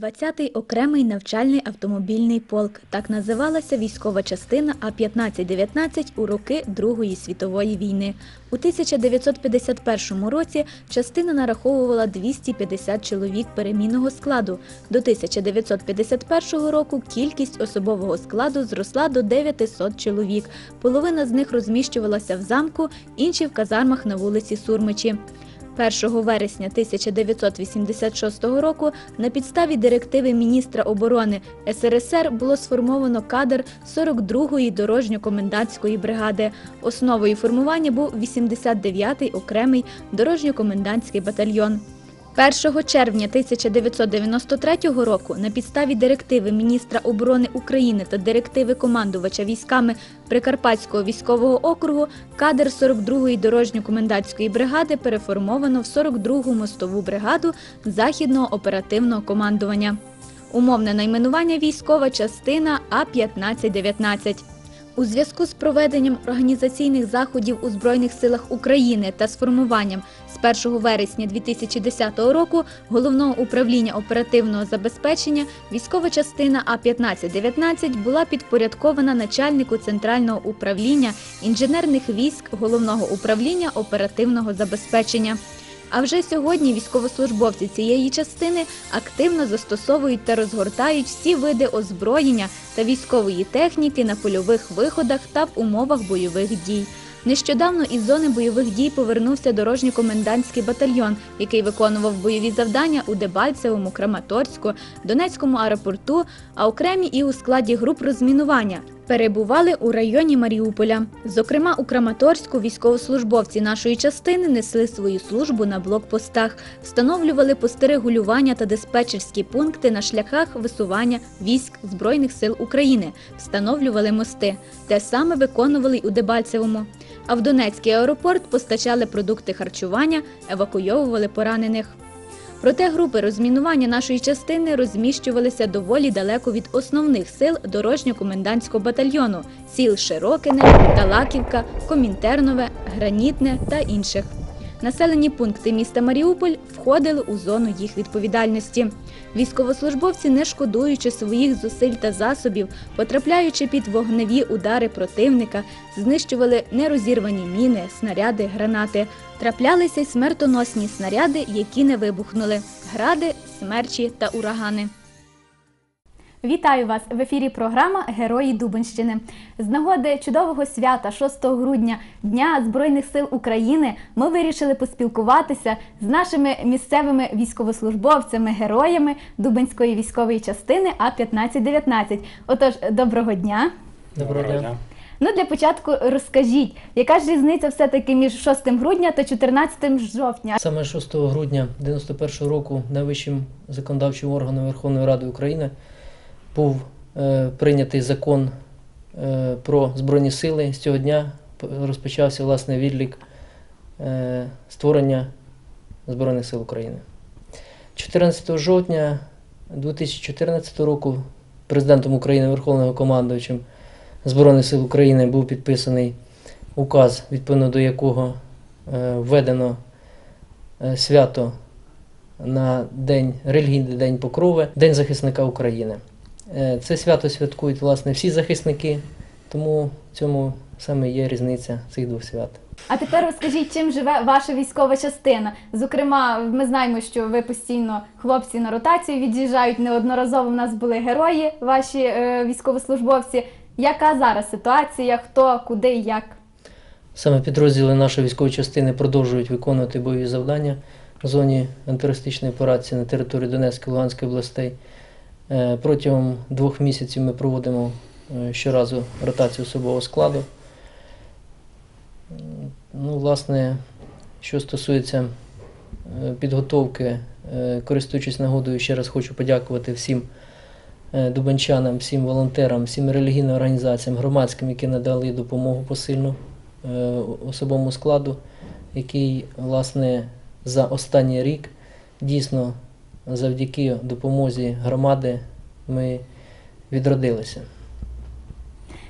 20-й окремий навчальний автомобільний полк. Так називалася військова частина А-15-19 у роки Другої світової війни. У 1951 році частина нараховувала 250 чоловік перемінного складу. До 1951 року кількість особового складу зросла до 900 чоловік. Половина з них розміщувалася в замку, інші в казармах на вулиці Сурмичі. 1 вересня 1986 року на підставі директиви міністра оборони СРСР було сформовано кадр 42-ї дорожньо-комендантської бригади. Основою формування був 89-й окремий дорожньо-комендантський батальйон. 1 червня 1993 року на підставі директиви міністра оборони України та директиви командувача військами Прикарпатського військового округу кадр 42-ї дорожньо-комендантської бригади переформовано в 42-гу мостову бригаду Західного оперативного командування. Умовне найменування військова частина А-1519. У зв'язку з проведенням організаційних заходів у Збройних силах України та сформуванням з 1 вересня 2010 року головного управління оперативного забезпечення військова частина А-1519 була підпорядкована начальнику центрального управління інженерних військ головного управління оперативного забезпечення. А вже сьогодні військовослужбовці цієї частини активно застосовують та розгортають всі види озброєння та військової техніки на польових виходах та в умовах бойових дій. Нещодавно із зони бойових дій повернувся дорожньо-комендантський батальйон, який виконував бойові завдання у Дебальцевому, Краматорську, Донецькому аеропорту, а окремі і у складі груп розмінування. Перебували у районі Маріуполя. Зокрема, у Краматорську військовослужбовці нашої частини несли свою службу на блокпостах, встановлювали пости регулювання та диспетчерські пункти на шляхах висування військ Збройних сил України, встановлювали мости. Те саме виконували й у Дебальцевому. А в Донецький аеропорт постачали продукти харчування, евакуйовували поранених. Проте групи розмінування нашої частини розміщувалися доволі далеко від основних сил дорожньо-комендантського батальйону сіл Широкине, Талаківка, Комінтернове, Гранітне та інших. Населені пункти міста Маріуполь входили у зону їх відповідальності. Військовослужбовці, не шкодуючи своїх зусиль та засобів, потрапляючи під вогневі удари противника, знищували нерозірвані міни, снаряди, гранати. Траплялися й смертоносні снаряди, які не вибухнули гради, смерчі та урагани. Вітаю вас в ефірі. Програма Герої Дубенщини. З нагоди чудового свята 6 грудня Дня Збройних сил України. Ми вирішили поспілкуватися з нашими місцевими військовослужбовцями, героями Дубенської військової частини А 1519 Отож, доброго дня. Доброго дня. Ну для початку розкажіть, яка ж різниця все-таки між 6 грудня та 14 жовтня? Саме 6 грудня 91 року найвищим законодавчим органом Верховної Ради України був е, прийнятий закон е, про Збройні сили. З цього дня розпочався власне відлік е, створення Збройних сил України. 14 жовтня 2014 року президентом України Верховним командувачем Збройних сил України був підписаний указ, відповідно до якого введено свято на день релігійний день Покрови, День захисника України. Е, Це свято святкують власне всі захисники, тому в цьому саме є різниця цих двох свят. А тепер розкажіть, чим живе ваша військова частина. Зокрема, ми знаємо, що ви постійно хлопці на ротацію від'їжджають. Неодноразово в нас були герої, ваші е, військовослужбовці. Яка зараз ситуація? Хто, куди, як? Саме підрозділи нашої військової частини продовжують виконувати бойові завдання в зоні антитерористичної операції на території Донецької Луганської областей. Е, Протягом двох місяців ми проводимо е, щоразу ротацію особового складу. Ну, власне, що стосується е, підготовки, користуючись нагодою, ще раз хочу подякувати всім дубанчанам, всім волонтерам, всім релігійним організаціям, громадським, які надали допомогу посильну особовому складу, який, власне, за останній рік дійсно завдяки допомозі громади ми відродилися.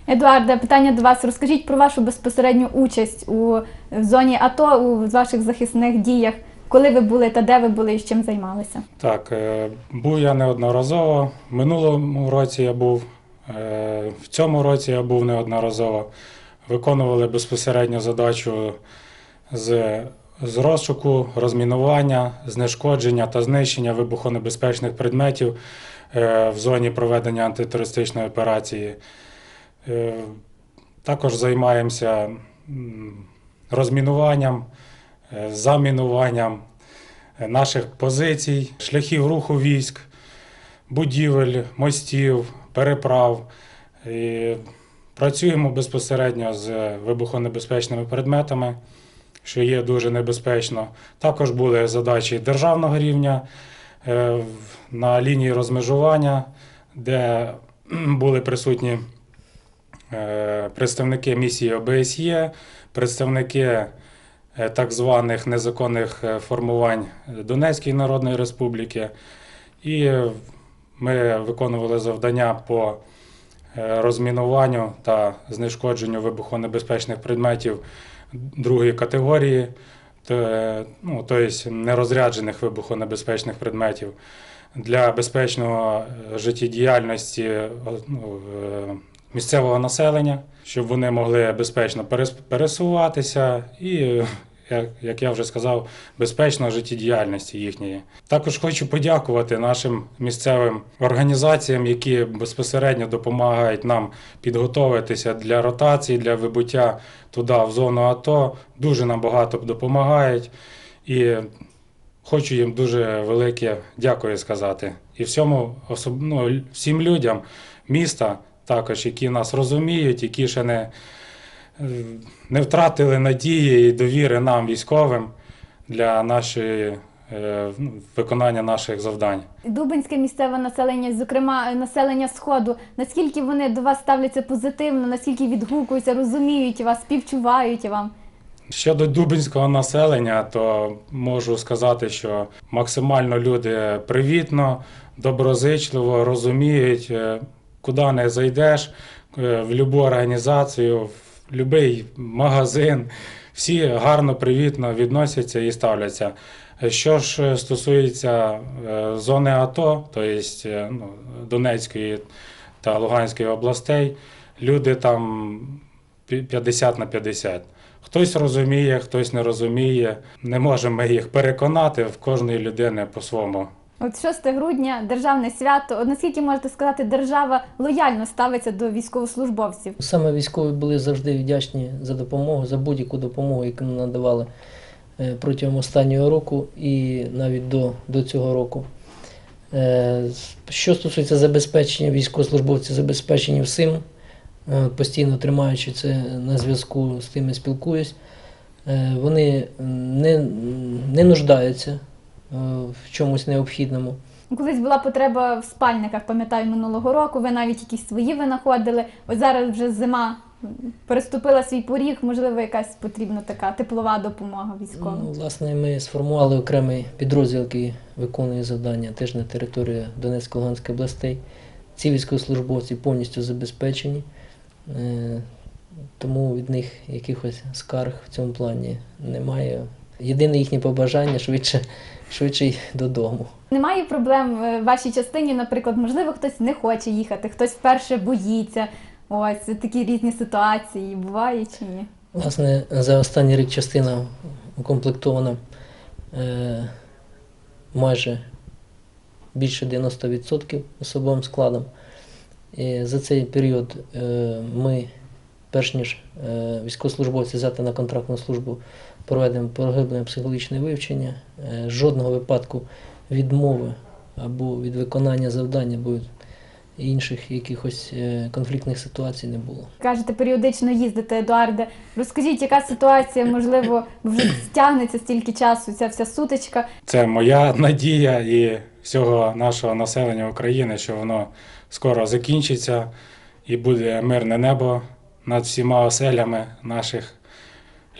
Едуарде, питання до вас. Розкажіть про вашу безпосередню участь у в зоні АТО у ваших захисних діях. коли ви були та де ви були і з чим займалися? Так, е, був я неодноразово. В минулому році я був, е, в цьому році я був неодноразово. Виконували безпосередньо задачу з, з розшуку, розмінування, знешкодження та знищення вибухонебезпечних предметів е, в зоні проведення антитерористичної операції. Е, Також займаємося розмінуванням, е, замінуванням наших позицій, шляхів руху військ, будівель, мостів, переправ. І працюємо безпосередньо з вибухонебезпечними предметами, що є дуже небезпечно. Також були задачі державного рівня е, на лінії розмежування, де були присутні е, представники місії ОБСЄ, представники е, так званих незаконних формувань Донецької Народної Республіки. І ми виконували завдання по розмінуванню та знешкодженню вибухонебезпечних предметів другої категорії, то- ну, тобто нерозряджених вибухонебезпечних предметів. Для безпечного е, життєдіяльності е, ну, е, місцевого населення, щоб вони могли безпечно пересуватися і, як, я вже сказав, безпечно життєдіяльності їхньої. Також хочу подякувати нашим місцевим організаціям, які безпосередньо допомагають нам підготуватися для ротації, для вибуття туди, в зону АТО. Дуже нам багато допомагають. І хочу їм дуже велике дякую сказати. І всьому ну, всім людям міста, також, які нас розуміють, які ще не, не втратили надії і довіри нам, військовим, для нашої е, виконання наших завдань. Дубинське місцеве населення, зокрема е, населення Сходу, наскільки вони до вас ставляться позитивно, наскільки відгукуються, розуміють вас, співчувають вам? Щодо дубинського населення, то можу сказати, що максимально люди привітно, доброзичливо розуміють, е, куди не зайдеш, в будь-яку організацію, будь-який магазин. Всі гарно, привітно відносяться і ставляться. Що ж е, стосується е, зони АТО, тобто ну, Донецької та Луганської областей, люди там пі- 50 на 50. Хтось розуміє, хтось не розуміє. Не можемо їх переконати в кожної людини по-своєму. От 6 грудня, державне свято. От наскільки можете сказати, держава лояльно ставиться до військовослужбовців? Саме військові були завжди вдячні за допомогу, за будь-яку допомогу, яку нам надавали е, протягом останнього року і навіть до, до цього року. Е, Що стосується забезпечення, військовослужбовці забезпечені всім, е, постійно тримаючи це на зв'язку з тими спілкуюсь. Вони не, не нуждаються в чомусь необхідному. Колись була потреба в спальниках, пам'ятаю, минулого року. Ви навіть якісь свої винаходили. Ось зараз вже зима переступила свій поріг. Можливо, якась потрібна така теплова допомога військовим. Ну, власне, ми сформували окремий підрозділ, який виконує завдання теж на території Донецької Луганської областей. Ці військовослужбовці повністю забезпечені, е, тому від них якихось скарг в цьому плані немає. Єдине їхнє побажання швидше, швидше й додому. Немає проблем в вашій частині, наприклад, можливо, хтось не хоче їхати, хтось вперше боїться. Ось такі різні ситуації буває чи ні? Власне, за останній рік частина укомплектована е, майже більше 90% особовим складом. І за цей період е, ми, перш ніж е, військовослужбовці взяти на контрактну службу, проведемо поглиблене психологічне вивчення. Е, жодного випадку відмови або від виконання завдання або інших якихось е, конфліктних ситуацій не було. Кажете, періодично їздите, Едуарде. Розкажіть, яка ситуація, можливо, вже стягнеться стільки часу, ця вся сутичка. Це моя надія і всього нашого населення України, що воно скоро закінчиться і буде мирне небо над всіма оселями наших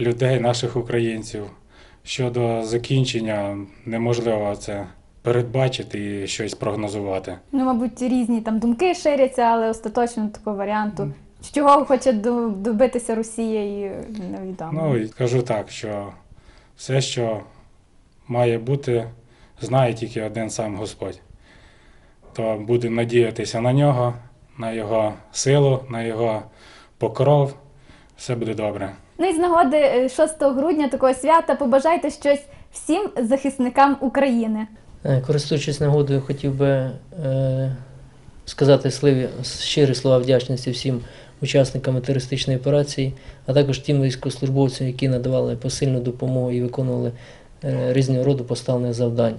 людей, наших українців. Щодо закінчення, неможливо це передбачити і щось прогнозувати. Ну, мабуть, різні там думки ширяться, але остаточно такого варіанту. Чого хоче добитися Росія, і невідомо. Ну і кажу так, що все, що має бути, знає тільки один сам Господь. То будемо надіятися на нього, на його силу, на його покров. Все буде добре. Ну і з нагоди е, 6 грудня такого свята побажайте щось всім захисникам України. Е, Користуючись нагодою, хотів би е, сказати сливі, щирі слова вдячності всім учасникам терористичної операції, а також тим військовослужбовцям, які надавали посильну допомогу і виконували е, різного роду поставлених завдань.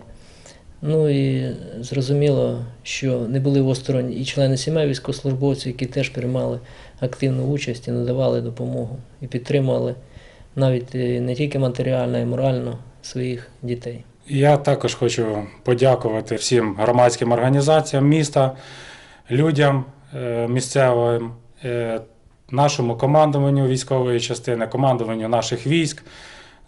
Ну і зрозуміло, що не були осторонь і члени сімей військовослужбовців, які теж приймали активну участь і надавали допомогу і підтримували навіть е, не тільки матеріально, а й морально своїх дітей. Я також хочу подякувати всім громадським організаціям міста, людям е, місцевим, е, нашому командуванню військової частини, командуванню наших військ,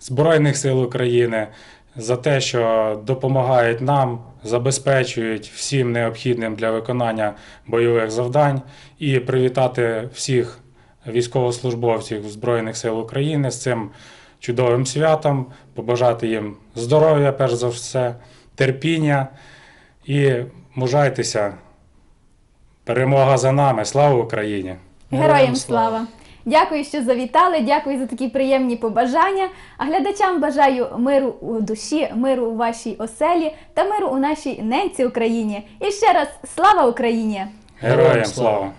Збройних сил України за те, що допомагають нам, забезпечують всім необхідним для виконання бойових завдань, і привітати всіх військовослужбовців Збройних сил України з цим чудовим святом, побажати їм здоров'я, перш за все, терпіння і мужайтеся. Перемога за нами. Слава Україні! Героям слава! Дякую, що завітали. Дякую за такі приємні побажання. А глядачам бажаю миру у душі, миру у вашій оселі та миру у нашій ненці Україні. І ще раз слава Україні! Героям слава!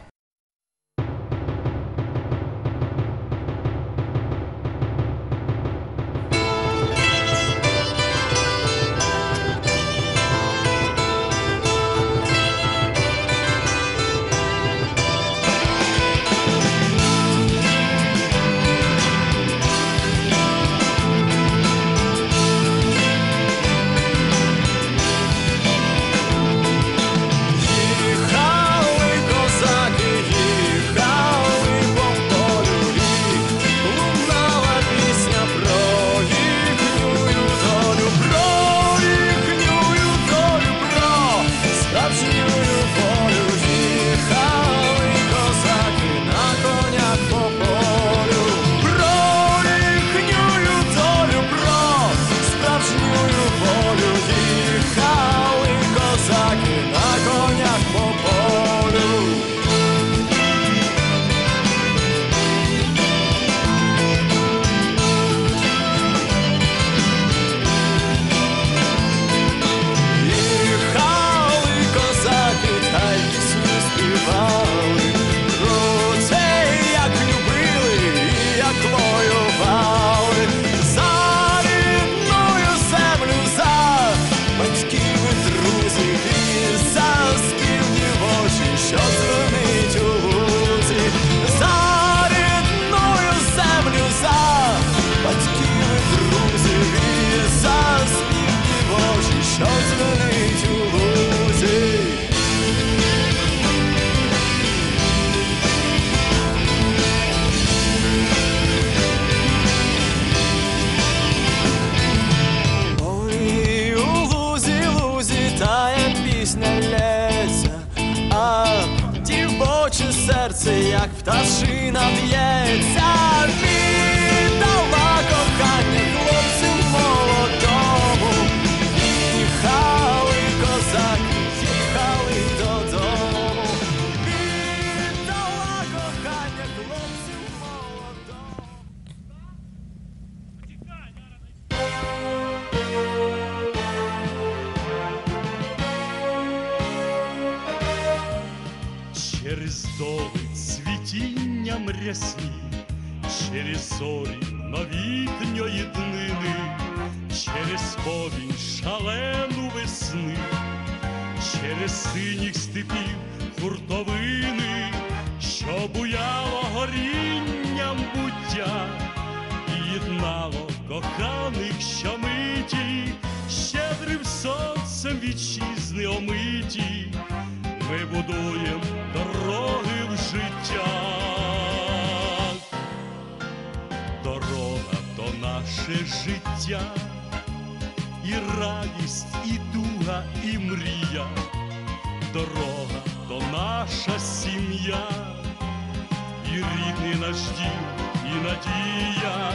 Пісня лється, а дівоче серце, як пташина б'ється, рясні, через зорі новітньої днини, через повінь шалену весни, через синіх степів хуртовини, що буяло горінням буття, і єднало коханих щомиті, щедрим сонцем вітчизни омиті. Ми будуємо дороги в життя. Наше життя, і радість, і туга, і мрія. Дорога то наша сім'я, і рідний наш дім, і надія.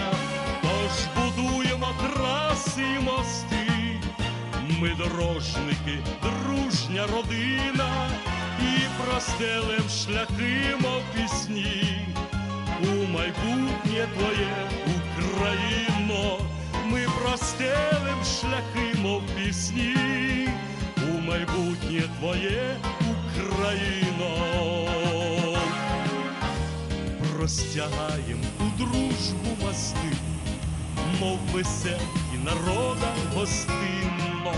Тож будуємо траси і мости, Ми дорожники, дружня родина, і простелем шляхи, мов пісні. У майбутнє твоє Україно, ми простелем шляхи, мов пісні, у майбутнє твоє Україно. Простягаєм у дружбу мости, мов веселі народам гостинно,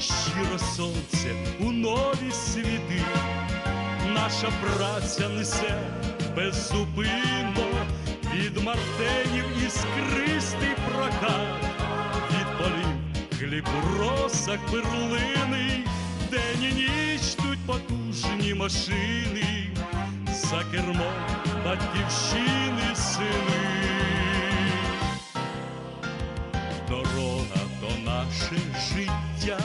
щиро сонце у нові світи, наша праця несе беззупинно від мартенів іскристий прокат, від полів хліб росах перлини, день і ніч тут потужні машини, за кермом батьківщини сини. Дорога то наше життя,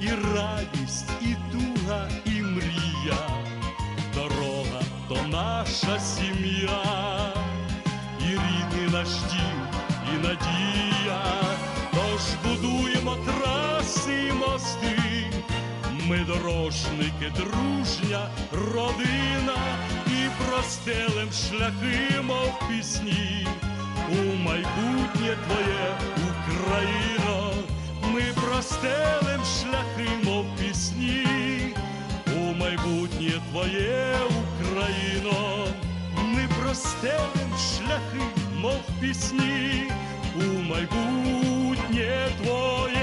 і радість, і туга, і мрія. Дорога то наша сім'я, наш і надія. Тож будуємо траси і мости. Ми дорожники, дружня родина, і простелем шляхи, мов пісні. У майбутнє твоє Україно, ми простелем шляхи, мов пісні. У майбутнє твоє Україно, ми простелем шляхи, мов пісні. У майбутнє твоє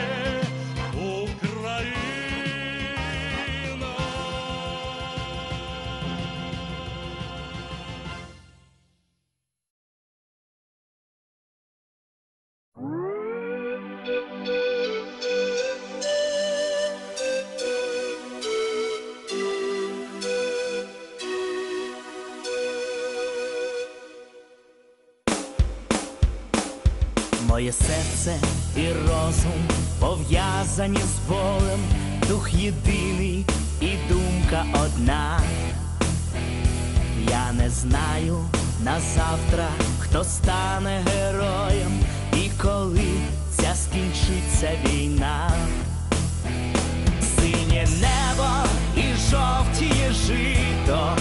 з дух єдиний і думка одна. Я не знаю на завтра, хто стане героєм і коли ця скінчиться війна. Синє небо і жовтіє жито,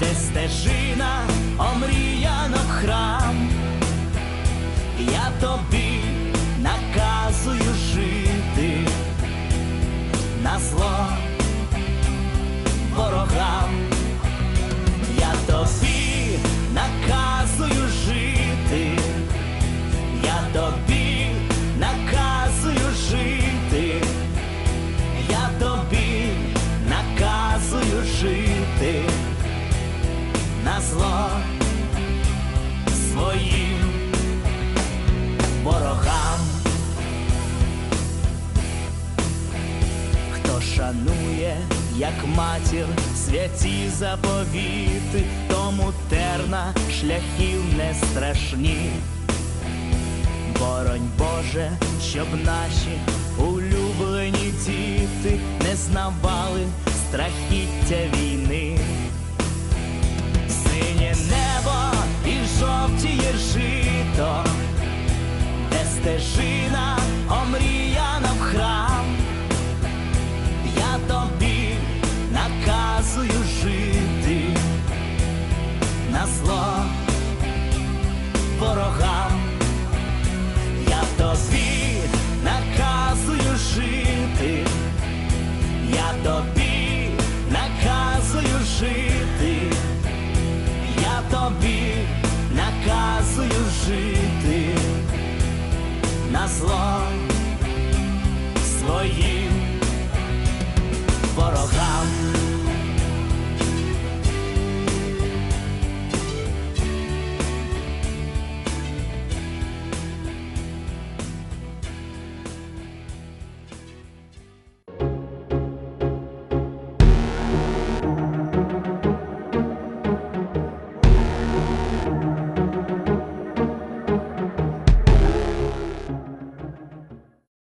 де стежина омріяно храм. Я тобі діти знавали страхіття війни. Синє небо і жовтіє жито, де стежи тобі наказую жити на зло.